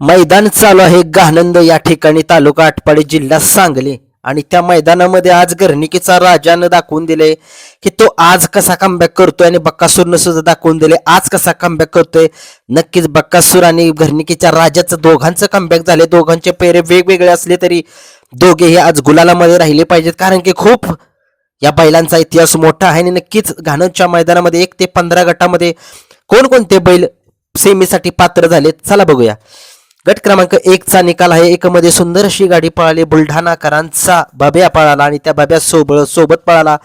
मैदान चालू आहे. गानंद या ठिकाणी तालुका आटपाडी जिल्हा सांगली. आणि त्या मैदानामध्ये आज घरणिकीचा राजानं दाखवून दिले की तो आज कसा कमबॅक करतोय आणि बक्कासूरनं सुद्धा दाखवून दिले. आज कसा कमबॅक करतोय? नक्कीच बक्कासूर आणि घरणिकीच्या राजाचं दोघांचं कमबॅक झाले दोघांचे पेरे वेगवेगळे असले तरी दोघेही आज गुलालामध्ये राहिले पाहिजेत. कारण की खूप या बैलांचा इतिहास मोठा आहे आणि नक्कीच घाणच्या मैदानामध्ये एक ते पंधरा गटामध्ये कोणकोणते बैल सेमीसाठी पात्र झाले चला बघूया. गट क्रमांक एकचा निकाल आहे. एकमध्ये सुंदर अशी गाडी पळाली. बुलढाणाकरांचा बाब्या पळाला आणि त्या बाब्या सोबत सोबत पळाला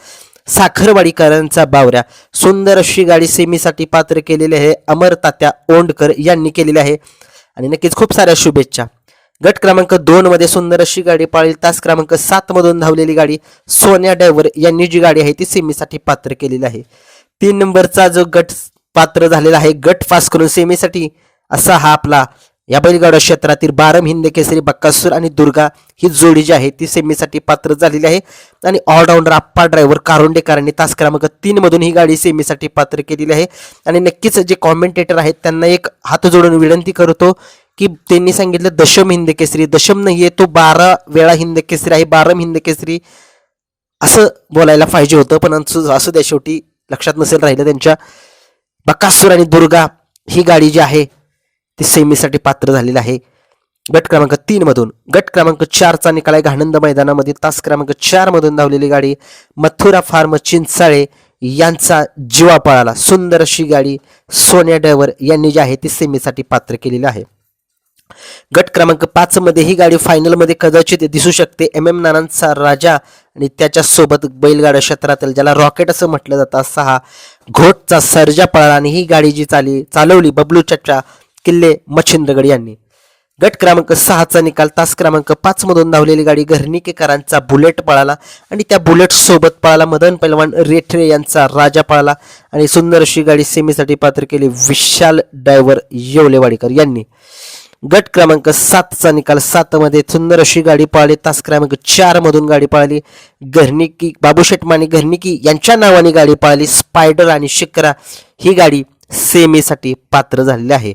साखरवाडीकरांचा बावऱ्या. सुंदर अशी गाडी सेमीसाठी पात्र केलेली आहे. अमर तात्या ओंडकर यांनी केलेली आहे. आणि नक्कीच खूप साऱ्या शुभेच्छा. गट क्रमांक दोन मध्ये सुंदर अशी गाडी पाळली. तास क्रमांक सात मधून धावलेली गाडी सोन्या डायव्हर यांनी जी गाडी आहे ती सेमीसाठी पात्र केलेली आहे. तीन नंबरचा जो गट पात्र झालेला आहे गट पास करून सेमीसाठी असा हा आपला या बैलगाडा क्षेत्रातील बारम हिंद केसरी बक्कासूर आणि दुर्गा ही जोडी जी आहे ती सेमीसाठी पात्र झालेली आहे. आणि ऑलराऊंडर आप्पा ड्रायव्हर कारोंडेकरांनी तास क्रमांक तीन मधून ही गाडी सेमीसाठी पात्र केलेली आहे. आणि नक्कीच जे कॉमेंटेटर आहेत त्यांना एक हात जोडून विनंती करतो की त्यांनी सांगितलं दशम हिंद केसरी दशम नाहीये तो बारा वेळा हिंद केसरी आहे बारम हिंद केसरी. असं बोलायला पाहिजे होतं पण असू असू द्या शेवटी लक्षात नसेल राहिलं त्यांच्या. बकासूर आणि दुर्गा ही गाडी जी आहे ती सेमीसाठी पात्र झालेलं आहे. गट क्रमांक तीन मधून गट क्रमांक चारचा निकाल आहे घाणंद मैदानामध्ये. तास क्रमांक चार मधून धावलेली गाडी मथुरा फार्म चिंचाळे यांचा जीवा पळाला. सुंदर अशी गाडी सोन्या ड्रायव्हर यांनी जी आहे ती सेमीसाठी पात्र केलेली आहे. गट क्रमांक पाच मध्ये ही गाडी फायनलमध्ये कदाचित दिसू शकते. एम एम नानांचा राजा आणि त्याच्यासोबत बैलगाड्या क्षेत्रातील ज्याला रॉकेट असं म्हटलं जातं असा हा घोटचा सर्जा पळाला आणि ही गाडी जी चाली चालवली बबलू चच्चा किल्ले मच्छिंद्रगड यांनी. गट क्रमांक सहाचा निकाल तास क्रमांक पाच मधून धावलेली गाडी घरणिकेकरांचा बुलेट पळाला आणि त्या बुलेट सोबत पळाला मदन पैलवान रेठरे यांचा राजा पळाला आणि सुंदर अशी गाडी सेमीसाठी पात्र केली विशाल ड्रायव्हर येवलेवाडीकर यांनी. गट क्रमांक सातचा निकाल सात मध्ये सुंदर अशी गाडी पळाली तास क्रमांक चार मधून गाडी पळाली. घरणिकी बाबूशेठ माने घरणिकी यांच्या नावाने गाडी पळाली. स्पायडर आणि शिकरा ही गाडी सेमीसाठी पात्र झालेली आहे.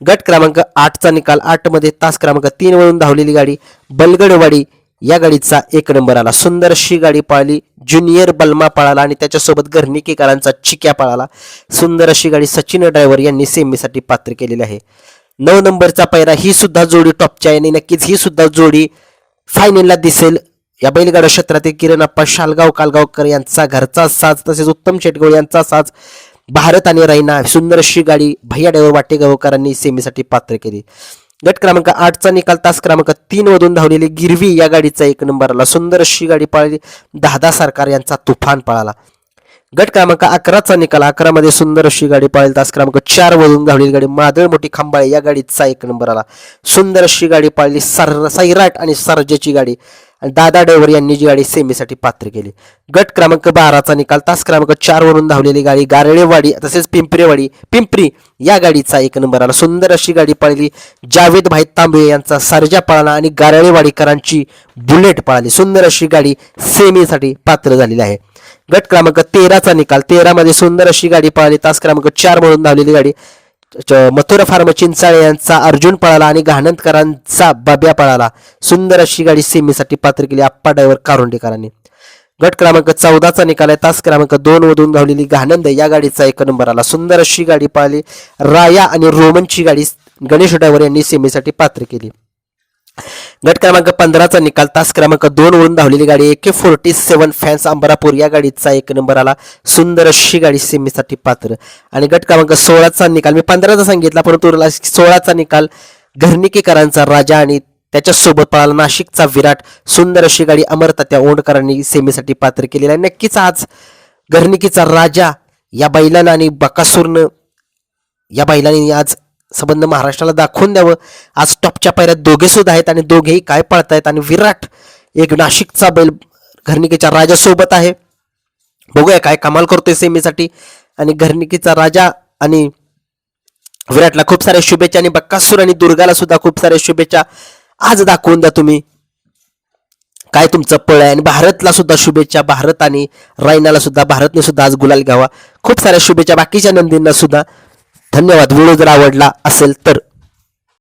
गट क्रमांक आठचा निकाल. आठमध्ये तास क्रमांक तीन वरून धावलेली गाडी बलगडवाडी. या गाडीचा एक नंबर आला. सुंदर अशी गाडी पाळली. ज्युनियर बलमा पळाला आणि त्याच्यासोबत घरणिकेकरांचा चिक्या पळाला. सुंदर अशी गाडी सचिन ड्रायव्हर यांनी सेमीसाठी पात्र केलेली आहे. नऊ नंबरचा पैरा ही सुद्धा जोडी टॉपची आहे आणि नक्कीच ही सुद्धा जोडी फायनलला दिसेल. या बैलगाडा क्षेत्रातील किरण अप्पा शालगाव कालगावकर यांचा घरचा साज तसेच उत्तम शेटगोळ यांचा साज भारत आणि रैना सुंदर अशी गाडी भैया डव वाटे गावकरांनी सेमीसाठी पात्र केली. गट क्रमांक आठचा निकाल तास क्रमांक तीन मधून धावलेली गिरवी या गाडीचा एक नंबर आला. सुंदर अशी गाडी पळाली. दादा सरकार यांचा तुफान पळाला. गट क्रमांक अकराचा निकाल अकरा मध्ये सुंदर अशी गाडी पळेल. तास क्रमांक चार मधून धावलेली गाडी मादळ मोठी खांबाळे या गाडीचा एक नंबर आला. सुंदर अशी गाडी पळली. सर सैराट आणि सरजेची गाडी. आणि दादा डोवर यांनी जी गाडी सेमीसाठी पात्र केली. गट क्रमांक बाराचा निकाल तास क्रमांक चार वरून धावलेली गाडी गारळेवाडी तसेच पिंपरेवाडी पिंपरी या गाडीचा एक नंबर आला. सुंदर अशी गाडी पळली. जावेद भाई तांबे यांचा सरजा पळाला आणि गारळेवाडीकरांची बुलेट पळाली. सुंदर अशी गाडी सेमीसाठी पात्र झालेली आहे. गट क्रमांक तेराचा निकाल तेरामध्ये सुंदर अशी गाडी पळाली. तास क्रमांक चार म्हणून धावलेली गाडी मथुरा फार्म चिंचाळे यांचा अर्जुन पळाला आणि घाणंदकरांचा बाब्या पळाला. सुंदर अशी गाडी सेमीसाठी पात्र केली आप्पा ड्रायव्हर कारुंडेकरांनी. गट क्रमांक चौदाचा निकाल आहे. तास क्रमांक दोन मधून धावलेली घाणंद या गाडीचा एक नंबर आला. सुंदर अशी गाडी पळाली. राया आणि रोमनची गाडी गणेश ड्रायव्हर यांनी सेमीसाठी पात्र केली. गट क्रमांक पंधराचा निकाल तास क्रमांक दोन वरून धावलेली गाडी एके फोर्टी सेव्हन फॅन्स अंबरापूर या गाडीचा एक नंबर आला. सुंदर अशी गाडी सेमीसाठी पात्र. आणि गट क्रमांक सोळाचा निकाल मी पंधराचा सांगितला परंतु सोळाचा निकाल घरणिकेकरांचा राजा आणि त्याच्यासोबत पळाला नाशिकचा विराट. सुंदर अशी गाडी अमरतात्या ओंडकरांनी सेमीसाठी पात्र केलेला आहे. नक्कीच आज घरणिकेचा राजा या बैलानं आणि बकासूरनं या बैलांनी आज संबंध महाराष्ट्राला दाखवून द्यावं. आज टॉपच्या पायऱ्यात दोघे सुद्धा आहेत आणि दोघेही काय पळतायत आणि विराट एक नाशिकचा बैल घरणिकेच्या राजासोबत आहे. बघूया काय कमाल करतोय सेमीसाठी. आणि घरणिकेचा राजा आणि विराटला खूप साऱ्या शुभेच्छा आणि बक्कासूर आणि दुर्गाला सुद्धा खूप साऱ्या शुभेच्छा आज दाखवून द्या तुम्ही. काय तुमचं पळ आहे? आणि भारतला सुद्धा शुभेच्छा भारत आणि रायनाला सुद्धा भारतने सुद्धा आज गुलाल घ्यावा. खूप साऱ्या शुभेच्छा बाकीच्या नंदींना सुद्धा. धन्यवाद. व्हिडिओ जर आवडला असेल तर.